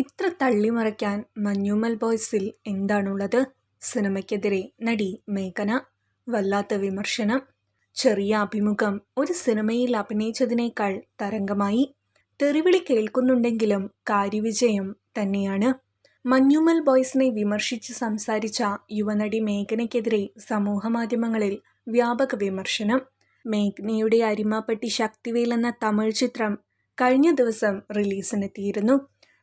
ഇത്ര തള്ളിമറയ്ക്കാൻ മഞ്ഞുമൽ ബോയ്സിൽ എന്താണുള്ളത്? സിനിമയ്ക്കെതിരെ നടി മേഘന വല്ലാത്ത വിമർശനം ചെറിയ അഭിമുഖം ഒരു സിനിമയിൽ അഭിനയിച്ചതിനേക്കാൾ തരംഗമായി. തെറിവിളി കേൾക്കുന്നുണ്ടെങ്കിലും കാര്യവിജയം തന്നെയാണ്. മഞ്ഞുമൽ ബോയ്സിനെ വിമർശിച്ച് സംസാരിച്ച യുവനടി മേഘനയ്ക്കെതിരെ സമൂഹമാധ്യമങ്ങളിൽ വ്യാപക വിമർശനം. മേഘ്നയുടെ അരിമാപ്പെട്ടി ശക്തിവേൽ എന്ന തമിഴ് ചിത്രം കഴിഞ്ഞ ദിവസം റിലീസിനെത്തിയിരുന്നു.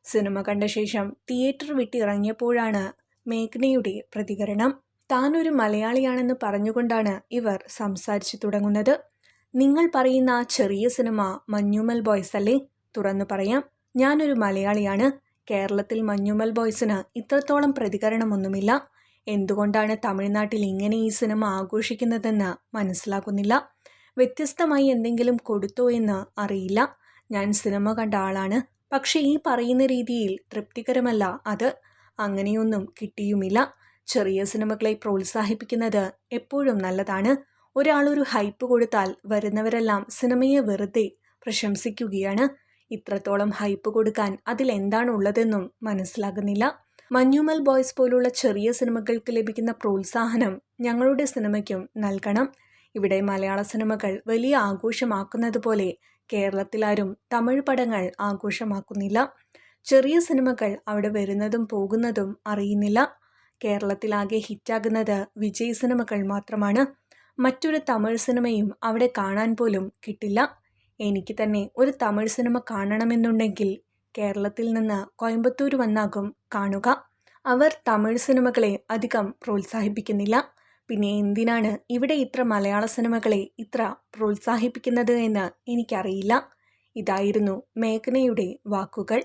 സിനിമ കണ്ട ശേഷം തിയേറ്റർ വിട്ടിറങ്ങിയപ്പോഴാണ് മേഘ്നയുടെ പ്രതികരണം. താൻ ഒരു മലയാളിയാണെന്ന് പറഞ്ഞുകൊണ്ടാണ് ഇവർ സംസാരിച്ചു തുടങ്ങുന്നത്. നിങ്ങൾ പറയുന്ന ചെറിയ സിനിമ മഞ്ഞുമൽ ബോയ്സ് അല്ലേ? തുറന്നു പറയാം. ഞാനൊരു മലയാളിയാണ്. കേരളത്തിൽ മഞ്ഞുമൽ ബോയ്സിന് ഇത്രത്തോളം പ്രതികരണമൊന്നുമില്ല. എന്തുകൊണ്ടാണ് തമിഴ്നാട്ടിൽ ഇങ്ങനെ ഈ സിനിമ ആഘോഷിക്കുന്നതെന്ന് മനസ്സിലാകുന്നില്ല വ്യത്യസ്തമായി എന്തെങ്കിലും കൊടുത്തോ എന്ന് അറിയില്ല. ഞാൻ സിനിമ കണ്ട ആളാണ്. പക്ഷേ ഈ പറയുന്ന രീതിയിൽ തൃപ്തികരമല്ല. അത് അങ്ങനെയൊന്നും കിട്ടിയുമില്ല. ചെറിയ സിനിമകളെ പ്രോത്സാഹിപ്പിക്കുന്നത് എപ്പോഴും നല്ലതാണ്. ഒരാളൊരു ഹൈപ്പ് കൊടുത്താൽ വരുന്നവരെല്ലാം സിനിമയെ വെറുതെ പ്രശംസിക്കുകയാണ്. ഇത്രത്തോളം ഹൈപ്പ് കൊടുക്കാൻ അതിലെന്താണ് ഉള്ളതെന്നും മനസ്സിലാകുന്നില്ല. മഞ്ഞുമൽ ബോയ്സ് പോലുള്ള ചെറിയ സിനിമകൾക്ക് ലഭിക്കുന്ന പ്രോത്സാഹനം ഞങ്ങളുടെ സിനിമയ്ക്കും നൽകണം. ഇവിടെ മലയാള സിനിമകൾ വലിയ ആഘോഷമാക്കുന്നത് പോലെ കേരളത്തിലാരും തമിഴ് പടങ്ങൾ ആഘോഷമാക്കുന്നില്ല. ചെറിയ സിനിമകൾ അവിടെ വരുന്നതും പോകുന്നതും അറിയുന്നില്ല. കേരളത്തിലാകെ ഹിറ്റാകുന്നത് വിജയ് സിനിമകൾ മാത്രമാണ്. മറ്റൊരു തമിഴ് സിനിമയും അവിടെ കാണാൻ പോലും കിട്ടില്ല. എനിക്ക് തന്നെ ഒരു തമിഴ് സിനിമ കാണണമെന്നുണ്ടെങ്കിൽ കേരളത്തിൽ നിന്ന് കോയമ്പത്തൂർ വന്നാകും കാണുക. അവർ തമിഴ് സിനിമകളെ അധികം പ്രോത്സാഹിപ്പിക്കുന്നില്ല. പിന്നെ എന്തിനാണ് ഇവിടെ ഇത്ര മലയാള സിനിമകളെ ഇത്ര പ്രോത്സാഹിപ്പിക്കുന്നത് എന്ന് എനിക്കറിയില്ല. ഇതായിരുന്നു മേഘനയുടെ വാക്കുകൾ.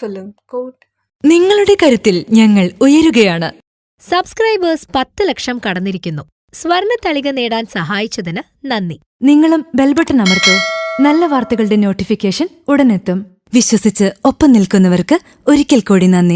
ഫിലിം കോട്ട് നിങ്ങളുടെ കരുത്തിൽ ഞങ്ങൾ ഉയരുകയാണ്. സബ്സ്ക്രൈബേഴ്സ് പത്ത് ലക്ഷം കടന്നിരിക്കുന്നു. സ്വർണത്തളിക നേടാൻ സഹായിച്ചതിന് നന്ദി. നിങ്ങളും ബെൽബട്ടൺ അമർത്തോ. നല്ല വാർത്തകളുടെ നോട്ടിഫിക്കേഷൻ ഉടനെത്തും. വിശ്വസിച്ച് ഒപ്പം നിൽക്കുന്നവർക്ക് ഒരിക്കൽ കൂടി നന്ദി.